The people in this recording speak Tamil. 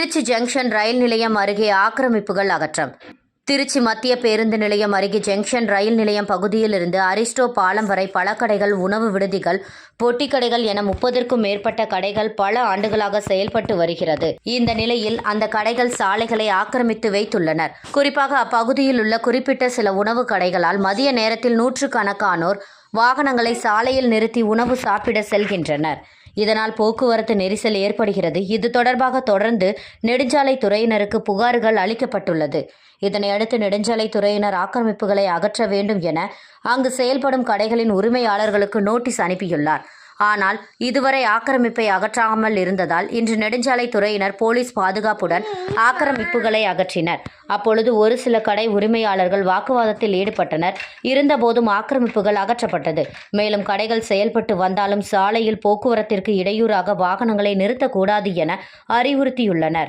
திருச்சி ஜங்ஷன் ரயில் நிலையம் அருகே ஆக்கிரமிப்புகள் அகற்றம். திருச்சி மத்திய பேருந்து நிலையம் அருகே ஜங்ஷன் ரயில் நிலையம் பகுதியில் இருந்து அரிஸ்டோ பாலம் வரை பல கடைகள் உணவு விடுதிகள் பொட்டிக்கடைகள் என முப்பதற்கும் மேற்பட்ட கடைகள் பல ஆண்டுகளாக செயல்பட்டு வருகிறது. இந்த நிலையில் அந்த கடைகள் சாலைகளை ஆக்கிரமித்து வைத்துள்ளனர். குறிப்பாக அப்பகுதியில் உள்ள குறிப்பிட்ட சில உணவு கடைகளால் மதிய நேரத்தில் நூற்றுக்கணக்கானோர் வாகனங்களை சாலையில் நிறுத்தி உணவு சாப்பிட செல்கின்றனர். இதனால் போக்குவரத்து நெரிசல் ஏற்படுகிறது. இது தொடர்பாக தொடர்ந்து நெடுஞ்சாலை துறையினருக்கு புகார்கள் அளிக்கப்பட்டுள்ளது. இதனையடுத்து நெடுஞ்சாலை துறையினர் ஆக்கிரமிப்புகளை அகற்ற வேண்டும் என அங்கு செயல்படும் கடைகளின் உரிமையாளர்களுக்கு நோட்டீஸ் அனுப்பியுள்ளார். ஆனால் இதுவரை ஆக்கிரமிப்பை அகற்றாமல் இருந்ததால் இன்று நெடுஞ்சாலைத் துறையினர் போலீஸ் பாதுகாப்புடன் ஆக்கிரமிப்புகளை அகற்றினர். அப்பொழுது ஒரு சில கடை உரிமையாளர்கள் வாக்குவாதத்தில் ஈடுபட்டனர். இருந்தபோதும் ஆக்கிரமிப்புகள் அகற்றப்பட்டது. மேலும் கடைகள் செயல்பட்டு வந்தாலும் சாலையில் போக்குவரத்திற்கு இடையூறாக வாகனங்களை நிறுத்தக்கூடாது என அறிவுறுத்தியுள்ளனர்.